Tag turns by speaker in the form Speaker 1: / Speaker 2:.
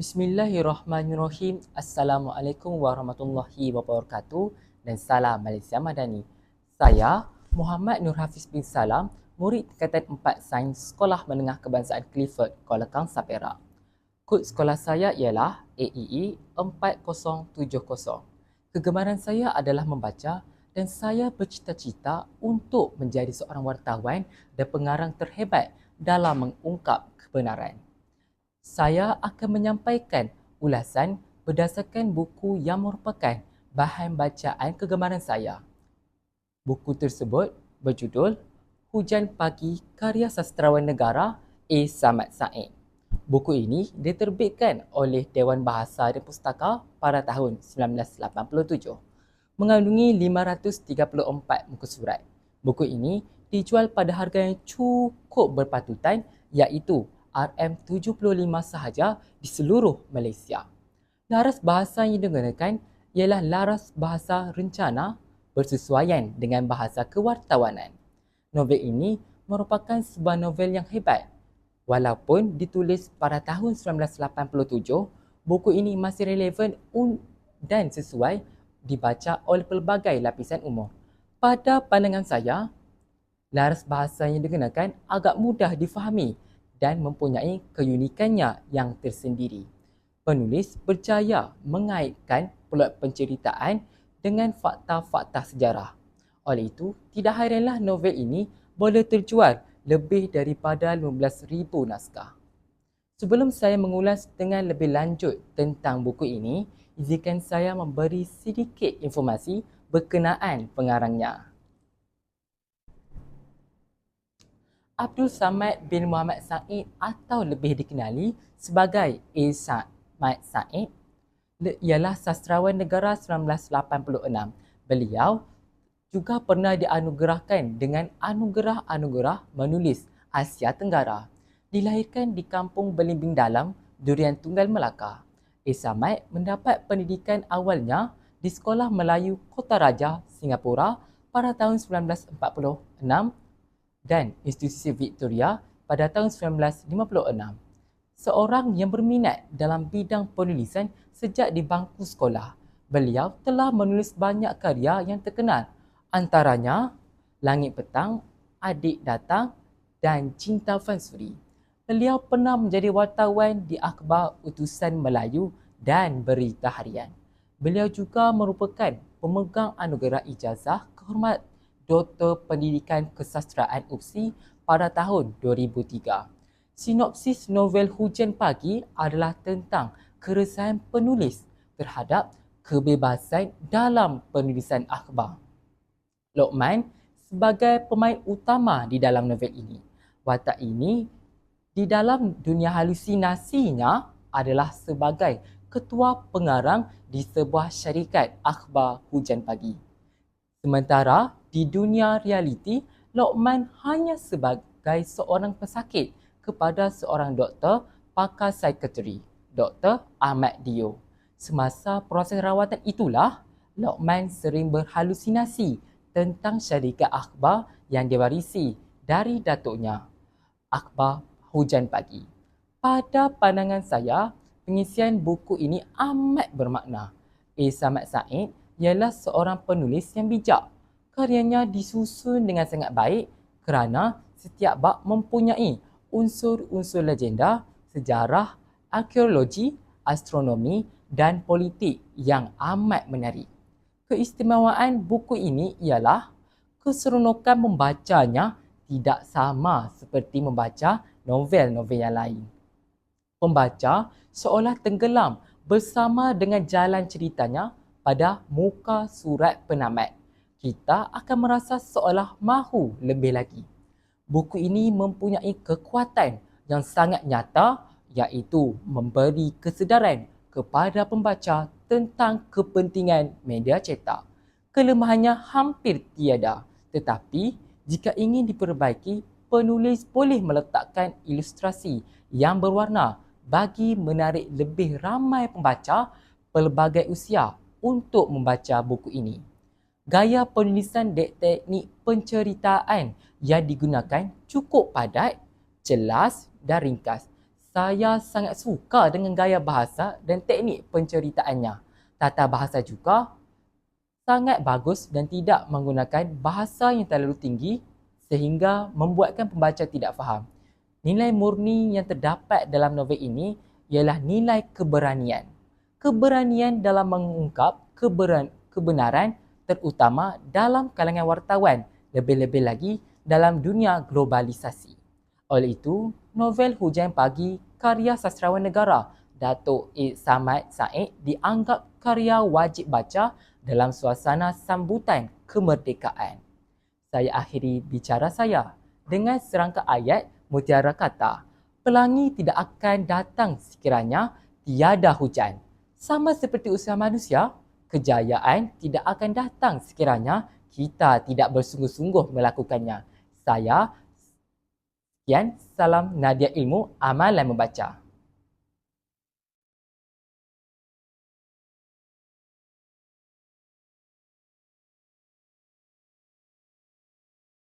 Speaker 1: Bismillahirrahmanirrahim. Assalamualaikum warahmatullahi wabarakatuh dan salam Malaysia Madani. Saya Muhammad Nur Hafiz bin Salam, murid tingkatan 4 Sains Sekolah Menengah Kebangsaan Clifford, Kuala Kangsar Perak. Kod sekolah saya ialah E AEE 4070. Kegemaran saya adalah membaca dan saya bercita-cita untuk menjadi seorang wartawan dan pengarang terhebat dalam mengungkap kebenaran saya akan menyampaikan ulasan berdasarkan buku yang merupakan bahan bacaan kegemaran saya. Buku tersebut berjudul Hujan Pagi karya sastrawan negara A. Samad Said. Buku ini diterbitkan oleh Dewan Bahasa dan Pustaka pada tahun 1987. Mengandungi 534 muka surat. Buku ini dijual pada harga yang cukup berpatutan iaitu RM75 sahaja di seluruh Malaysia. Laras bahasa yang digunakan ialah laras bahasa rencana bersesuaian dengan bahasa kewartawanan. Novel ini merupakan sebuah novel yang hebat. Walaupun ditulis pada tahun 1987, buku ini masih relevan dan sesuai dibaca oleh pelbagai lapisan umur. Pada pandangan saya, laras bahasa yang digunakan agak mudah difahami dan mempunyai keunikannya yang tersendiri. Penulis percaya mengaitkan plot penceritaan dengan fakta-fakta sejarah. Oleh itu, tidak hairanlah novel ini boleh terjual lebih daripada 15,000 naskah. Sebelum saya mengulas dengan lebih lanjut tentang buku ini, izinkan saya memberi sedikit informasi berkenaan pengarangnya. Abdul Samad bin Muhammad Said atau lebih dikenali sebagai A. Samad Said ialah sastrawan negara 1986. Beliau juga pernah dianugerahkan dengan anugerah-anugerah menulis Asia Tenggara. Dilahirkan di kampung Belimbing Dalam, Durian Tunggal Melaka. A. Samad mendapat pendidikan awalnya di Sekolah Melayu Kota Raja, Singapura pada tahun 1946 dan Institusi Victoria pada tahun 1956. Seorang yang berminat dalam bidang penulisan sejak di bangku sekolah, beliau telah menulis banyak karya yang terkenal antaranya Langit Petang, Adik Datang dan Cinta Fansuri. Beliau pernah menjadi wartawan di akhbar Utusan Melayu dan Berita Harian. Beliau juga merupakan pemegang anugerah ijazah kehormat Doktor Pendidikan Kesastraan UPSI pada tahun 2003. Sinopsis novel Hujan Pagi adalah tentang keresahan penulis terhadap kebebasan dalam penulisan akhbar. Lokman sebagai pemain utama di dalam novel ini. Watak ini di dalam dunia halusinasinya adalah sebagai ketua pengarang di sebuah syarikat akhbar Hujan Pagi. Sementara di dunia realiti, Lokman hanya sebagai seorang pesakit kepada seorang doktor pakar psikiatri, Dr. Ahmad Dio. Semasa proses rawatan itulah, Lokman sering berhalusinasi tentang syarikat akhbar yang diwarisi dari datuknya, akhbar Hujan Pagi. Pada pandangan saya, pengisian buku ini amat bermakna. A. Samad Said ialah seorang penulis yang bijak karyanya disusun dengan sangat baik kerana setiap bab mempunyai unsur-unsur legenda, sejarah, arkeologi, astronomi dan politik yang amat menarik. Keistimewaan buku ini ialah keseronokan membacanya tidak sama seperti membaca novel-novel yang lain. Pembaca seolah tenggelam bersama dengan jalan ceritanya pada muka surat penamat kita akan merasa seolah mahu lebih lagi. Buku ini mempunyai kekuatan yang sangat nyata iaitu memberi kesedaran kepada pembaca tentang kepentingan media cetak. Kelemahannya hampir tiada tetapi jika ingin diperbaiki, penulis boleh meletakkan ilustrasi yang berwarna bagi menarik lebih ramai pembaca pelbagai usia untuk membaca buku ini gaya penulisan dan teknik penceritaan yang digunakan cukup padat, jelas dan ringkas Saya sangat suka dengan gaya bahasa dan teknik penceritaannya. Tata bahasa juga sangat bagus dan tidak menggunakan bahasa yang terlalu tinggi sehingga membuatkan pembaca tidak faham. Nilai murni yang terdapat dalam novel ini ialah nilai keberanian. Keberanian dalam mengungkap keberan, kebenaran terutama dalam kalangan wartawan, lebih-lebih lagi dalam dunia globalisasi. Oleh itu, novel Hujan Pagi karya sastrawan negara Datuk A. Samad Said dianggap karya wajib baca dalam suasana sambutan kemerdekaan. Saya akhiri bicara saya dengan serangka ayat mutiara kata, pelangi tidak akan datang sekiranya tiada hujan. Sama seperti usaha manusia, kejayaan tidak akan datang sekiranya kita tidak bersungguh-sungguh melakukannya. Saya Sekian, salam Nadia Ilmu, amalan membaca.